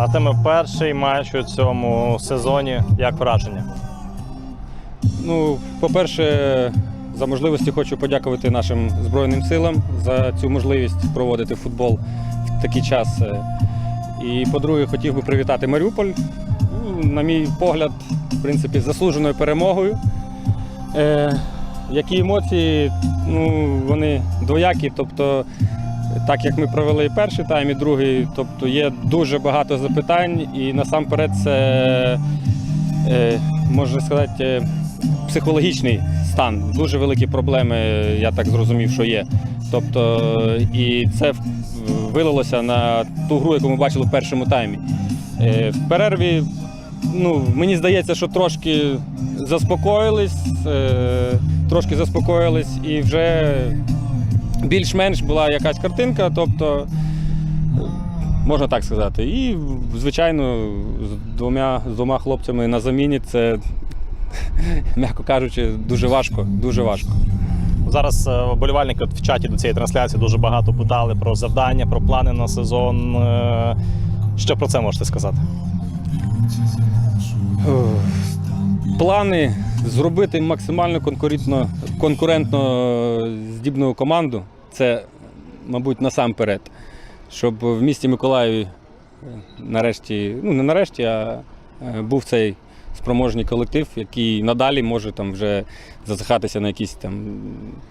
А теми перший матч у цьому сезоні. Як враження? Ну, по-перше, за можливості хочу подякувати нашим Збройним силам за цю можливість проводити футбол в такий час. І по-друге, хотів би привітати Маріуполь. Ну, На мій погляд, в принципі, заслуженою перемогою. Е, які емоції, ну, вони двоякі. Тобто, так як ми провели і перший тайм, і другий, тобто є дуже багато запитань, і насамперед це, е, можна сказати, е, психологічний стан. Дуже великі проблеми, я так зрозумів, що є. Тобто, і це вилилося на ту гру, яку ми бачили в першому таймі. Е, В перерві, ну, мені здається, що трошки заспокоїлись, трошки заспокоїлись і вже більш-менш була якась картинка, тобто, можна так сказати. І, звичайно, з двома, з двома хлопцями на заміні це, м'яко кажучи, дуже важко, дуже важко. Зараз е, вболівальники в чаті до цієї трансляції дуже багато питали про завдання, про плани на сезон. Е, Що про це можете сказати? Плани зробити максимально конкурентно, конкурентно здібну команду це, мабуть, насамперед. Щоб в місті Миколаєві е, нарешті, ну не нарешті, а е, був цей спроможний колектив, який надалі може там вже зазихатися на якісь там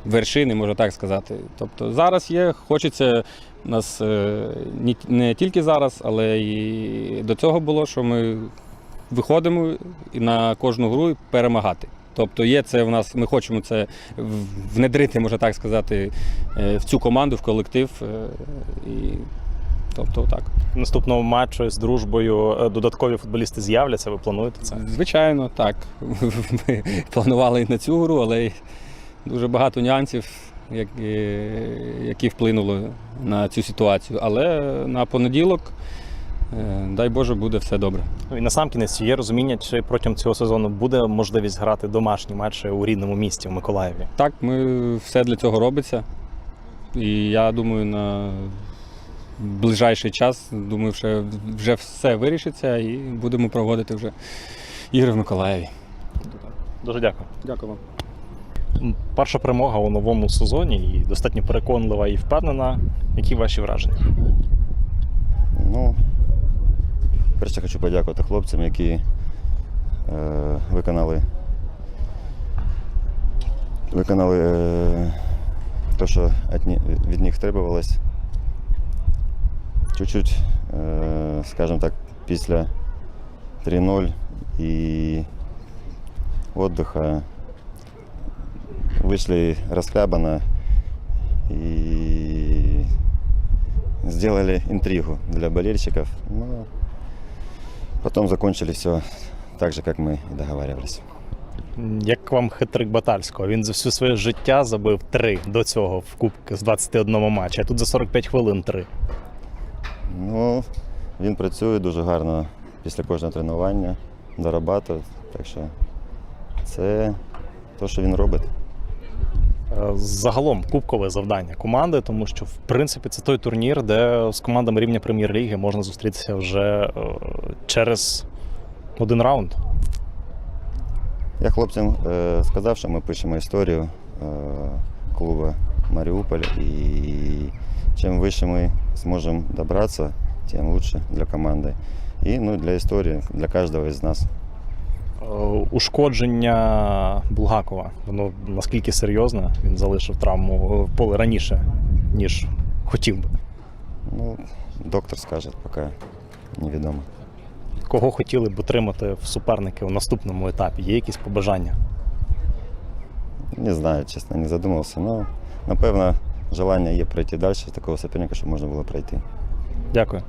вершини, можна так сказати. Тобто зараз є, хочеться нас е, не тільки зараз, але і до цього було, що ми виходимо на кожну гру перемагати. Тобто є це в нас, ми хочемо це внедрити, можна так сказати, е, в цю команду, в колектив. е, І, тобто так. Наступного матчу з дружбою е, додаткові футболісти з'являться. Ви плануєте це? Звичайно, так. Ми планували і на цю гру, але й дуже багато нюансів, е, які вплинули на цю ситуацію. Але на понеділок, е, дай Боже, буде все добре. Ну і на сам кінець є розуміння, чи протягом цього сезону буде можливість грати домашні матчі у рідному місті в Миколаєві. Так, ми все для цього робиться. І я думаю, на ближайший час, думаю, що вже все вирішиться і будемо проводити вже ігри в Миколаєві. Дуже дякую. Дякую вам. Перша перемога у новому сезоні і достатньо переконлива і впевнена. Які ваші враження? Ну, перше хочу подякувати хлопцям, які е, виконали, виконали е, те, що від них требувалось Чуть-чуть, е, скажімо так, після 3-0 і отдыха вышли расхлябанно и сделали интригу для болельщиков. Но потом закончили все так же, как мы и договаривались. М, Як вам хитрик Батальського? Він за всю своє життя забив три до цього в кубки з 21 матчі, а тут за 45 хвилин три. Ну, він працює дуже гарно після кожного тренування, зарабатує. Так що це те, що він робить. Е, Загалом кубкове завдання команди, тому що в принципі це той турнір, де з командами рівня прем'єр-ліги можна зустрітися вже е, через один раунд. Я хлопцям е, сказав, що ми пишемо історію клубу Маріуполь, і чим вище ми зможемо добратися, тим краще для команди. І ну, для історії, для кожного із нас. Е, Ушкодження Булгакова, воно наскільки серйозне, він залишив травму в поле раніше, ніж хотів би. Ну, доктор скаже, поки невідомо. Кого хотіли б отримати в суперники у наступному етапі? Є якісь побажання? Не знаю, чесно, не задумався. Ну, напевно, желання є пройти далі такого суперника, щоб можна було пройти. Дякую.